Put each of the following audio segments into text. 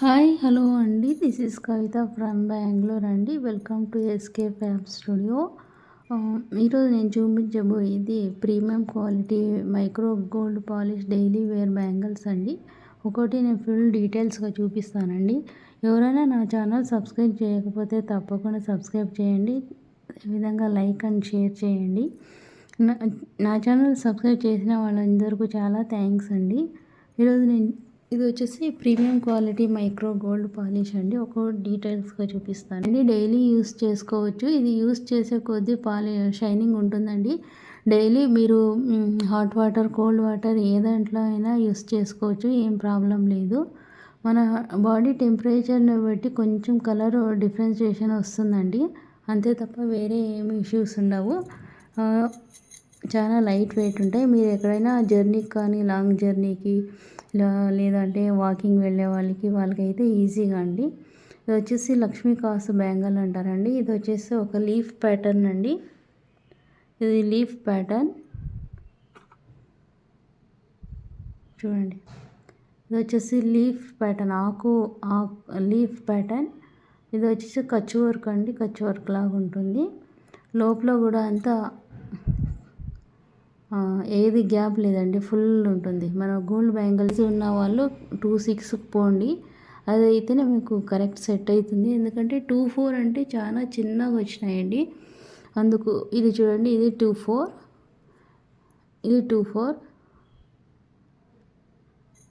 Hi hello అండి. This is Kavitha from Bengaluru అండి. Welcome to SK fab studio ఈరోజు నేను చూపించబోయేది premium quality micro gold polish daily wear bangles అండి. ఒకటి నేను ఫుల్ డీటెయిల్స్గా చూపిస్తానండి. ఎవరైనా నా ఛానల్ సబ్స్క్రైబ్ చేయకపోతే తప్పకుండా సబ్స్క్రైబ్ చేయండి. ఈ విధంగా లైక్ అండ్ షేర్ చేయండి. నా ఛానల్ సబ్స్క్రైబ్ చేసిన వాళ్ళందరికీ చాలా థ్యాంక్స్ అండి. ఈరోజు నేను ఇది వచ్చేసి premium quality micro gold polish అండి. ఒక డీటెయిల్స్గా చూపిస్తాను. అండి డైలీ యూస్ చేసుకోవచ్చు. ఇది యూస్ చేసే కొద్దీ పాలి షైనింగ్ ఉంటుందండి. డైలీ మీరు హాట్ వాటర్ కోల్డ్ వాటర్ ఏ దాంట్లో అయినా యూస్ చేసుకోవచ్చు. ఏం ప్రాబ్లం లేదు. మన బాడీ టెంపరేచర్ని బట్టి కొంచెం కలర్ డిఫరెన్షియేషన్ వస్తుందండి. అంతే తప్ప వేరే ఏమి ఇష్యూస్ ఉండవు. చాలా లైట్ వెయిట్ ఉంటాయి. మీరు ఎక్కడైనా జర్నీకి కానీ లాంగ్ జర్నీకి లేదంటే వాకింగ్ వెళ్ళే వాళ్ళకి వాళ్ళకైతే ఈజీగా అండి. ఇది వచ్చేసి లక్ష్మీ కాసు బ్యాంగల్ అంటారండి. ఇది వచ్చేసి ఒక లీఫ్ ప్యాటర్న్ అండి. ఇది లీఫ్ ప్యాటర్న్. చూడండి. ఇది వచ్చేసి లీఫ్ ప్యాటర్న్ ఆకు లీఫ్ ప్యాటర్న్. ఇది వచ్చేసి కచ్చు వర్క్ అండి కచ్చు వర్క్ లాగా ఉంటుంది. లోపల కూడా అంతా ఏది గ్యాప్ లేదండి ఫుల్ ఉంటుంది. మన గోల్డ్ బ్యాంగిల్స్ ఉన్న వాళ్ళు టూ సిక్స్ పోండి అది అయితేనే మీకు కరెక్ట్ సెట్ అవుతుంది ఎందుకంటే టూ ఫోర్ అంటే చాలా చిన్నగా వచ్చినాయండి. అందుకు ఇది చూడండి ఇది టూ ఫోర్ ఇది టూ ఫోర్.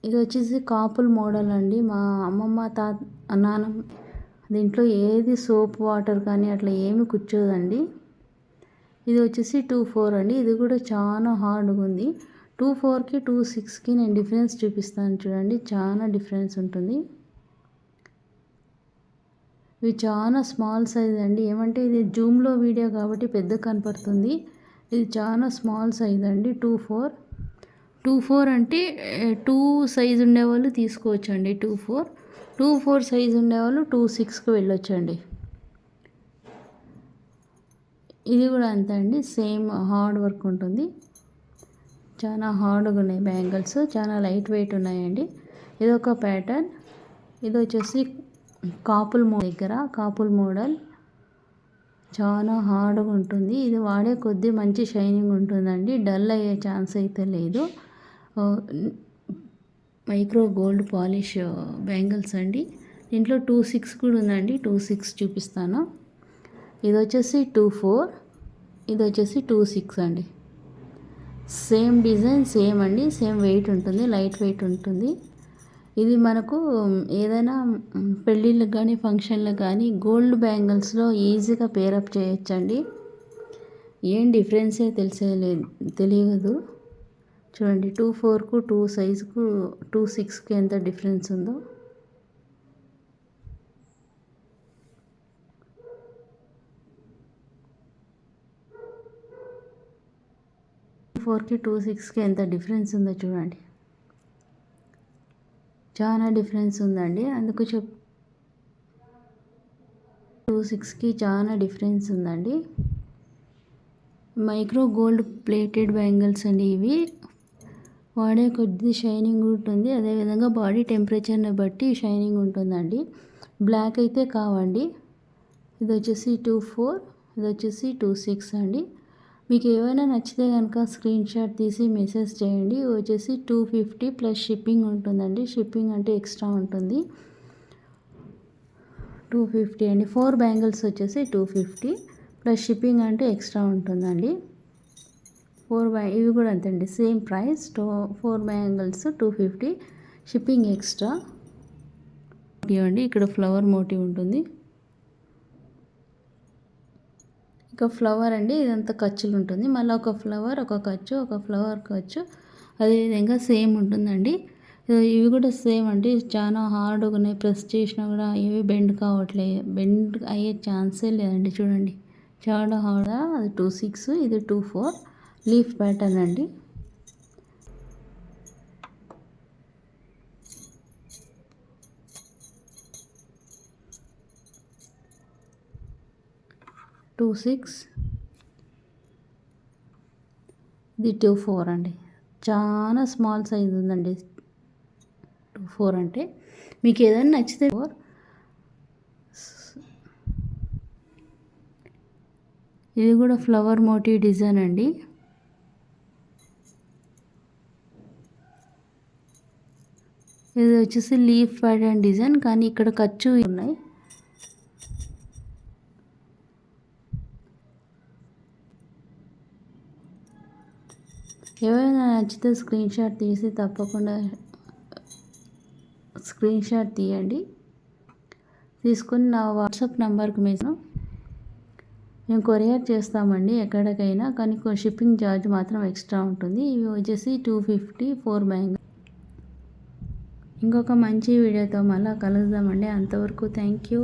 ఇది వచ్చేసి కాపుల్ మోడల్ అండి. మా అమ్మమ్మ తా నాన్నమ్మ దీంట్లో ఏది సోప్ వాటర్ కానీ అట్లా ఏమి కూర్చోదండి ఇది వచ్చేసి టూ ఫోర్ అండి. ఇది కూడా చాలా హార్డ్గా ఉంది. టూ ఫోర్కి టూ సిక్స్కి నేను డిఫరెన్స్ చూపిస్తాను చూడండి. చాలా డిఫరెన్స్ ఉంటుంది. ఇవి చాలా స్మాల్ సైజ్ అండి. ఏమంటే ఇది జూమ్లో వీడియో కాబట్టి పెద్ద కనపడుతుంది. ఇది చాలా స్మాల్ సైజ్ అండి. Two four. టూ ఫోర్ అంటే టూ సైజ్ ఉండేవాళ్ళు తీసుకోవచ్చండి. Two four. Two four size ఉండేవాళ్ళు టూ సిక్స్కి వెళ్ళొచ్చండి. ఇది కూడా అంతే అండి. సేమ్ హార్డ్ వర్క్ ఉంటుంది. చాలా హార్డ్గా ఉన్నాయి బ్యాంగిల్స్. చాలా లైట్ వెయిట్ ఉన్నాయండి. ఇది ఒక ప్యాటర్న్. ఇది వచ్చేసి కాపుల్ మో దగ్గర కాపుల్ మోడల్. చాలా హార్డ్గా ఉంటుంది. ఇది వాడే కొద్దీ మంచి షైనింగ్ ఉంటుందండి. డల్ అయ్యే ఛాన్స్ అయితే లేదు. మైక్రో గోల్డ్ పాలిష్ బ్యాంగిల్స్ అండి. దీంట్లో టూ సిక్స్ కూడా ఉందండి. టూ సిక్స్ చూపిస్తాను. ఇది వచ్చేసి టూ ఫోర్ ఇది వచ్చేసి టూ సిక్స్ అండి. సేమ్ డిజైన్ సేమ్ అండి సేమ్ వెయిట్ ఉంటుంది లైట్ వెయిట్ ఉంటుంది. ఇది మనకు ఏదైనా పెళ్ళిళ్ళకి కానీ ఫంక్షన్లకు కానీ గోల్డ్ బ్యాంగిల్స్లో ఈజీగా పేరప్ చేయొచ్చండి. ఏం డిఫరెన్సే తెలిసేలేదు తెలియదు. చూడండి టూ ఫోర్కు టూ సైజుకు టూ సిక్స్కి ఎంత డిఫరెన్స్ ఉందో. ఫోర్కి టూ సిక్స్కి ఎంత డిఫరెన్స్ ఉందో చూడండి. చాలా డిఫరెన్స్ ఉందండి. అందుకు చెప్ టూ సిక్స్కి చాలా డిఫరెన్స్ ఉందండి. మైక్రో గోల్డ్ ప్లేటెడ్ బ్యాంగిల్స్ అండి ఇవి. వాడే కొద్ది షైనింగ్ ఉంటుంది అదేవిధంగా బాడీ టెంపరేచర్ని బట్టి షైనింగ్ ఉంటుందండి. బ్లాక్ అయితే కావండి. ఇది వచ్చేసి టూ ఫోర్ ఇది వచ్చేసి టూ సిక్స్ అండి. మీకు ఏమైనా నచ్చితే కనుక స్క్రీన్ షాట్ తీసి మెసేజ్ చేయండి. వచ్చేసి టూ ఫిఫ్టీ ప్లస్ షిప్పింగ్ ఉంటుందండి. షిప్పింగ్ అంటే ఎక్స్ట్రా ఉంటుంది. టూ ఫిఫ్టీ అండి. ఫోర్ బ్యాంగిల్స్ వచ్చేసి టూ ఫిఫ్టీ ప్లస్ షిప్పింగ్ అంటే ఎక్స్ట్రా ఉంటుందండి. ఫోర్ బ్యా ఇవి కూడా అంతే same price two four bangles two fifty shipping extra ఇవ్వండి ఇక్కడ ఫ్లవర్ మోటివ్ ఉంటుంది. ఇక ఫ్లవర్ అండి ఇదంతా ఖర్చులు ఉంటుంది మళ్ళీ ఒక ఫ్లవర్ ఒక ఖర్చు ఒక ఫ్లవర్ ఖర్చు అదేవిధంగా సేమ్ ఉంటుందండి. ఇవి కూడా సేమ్ అండి. చాలా హార్డ్గా ఉన్నాయి ప్రెస్ చేసినా కూడా ఇవి బెండ్ కావట్లేదు బెండ్ అయ్యే ఛాన్సే లేదండి చూడండి. చాలా హార్డ్ అది టూ సిక్స్ ఇది టూ ఫోర్ లీఫ్ ప్యాటర్న్ అండి. Two six. ఇది టూ ఫోర్ అండి. చాలా స్మాల్ సైజ్ ఉందండి. టూ ఫోర్ అంటే మీకు ఏదైనా నచ్చితే ఫోర్. ఇది కూడా ఫ్లవర్ మోటివ్ డిజైన్ అండి. ఇది వచ్చేసి లీఫ్ ప్యాటర్న్ డిజైన్ కానీ ఇక్కడ ఖర్చు ఉన్నాయి. ఎవరైనా నచ్చితే స్క్రీన్ షాట్ తీసి తప్పకుండా స్క్రీన్ షాట్ తీయండి. తీసుకుని నా వాట్సాప్ నెంబర్కి మేము మేము కొరియర్ చేస్తామండి ఎక్కడికైనా కానీ షిప్పింగ్ ఛార్జ్ మాత్రం ఎక్స్ట్రా ఉంటుంది. ఇవి వచ్చేసి టూ ఫిఫ్టీ ఫోర్ బ్యాంగ్ ఇంకొక మంచి వీడియోతో మళ్ళీ కలుద్దామండి. అంతవరకు థ్యాంక్ యూ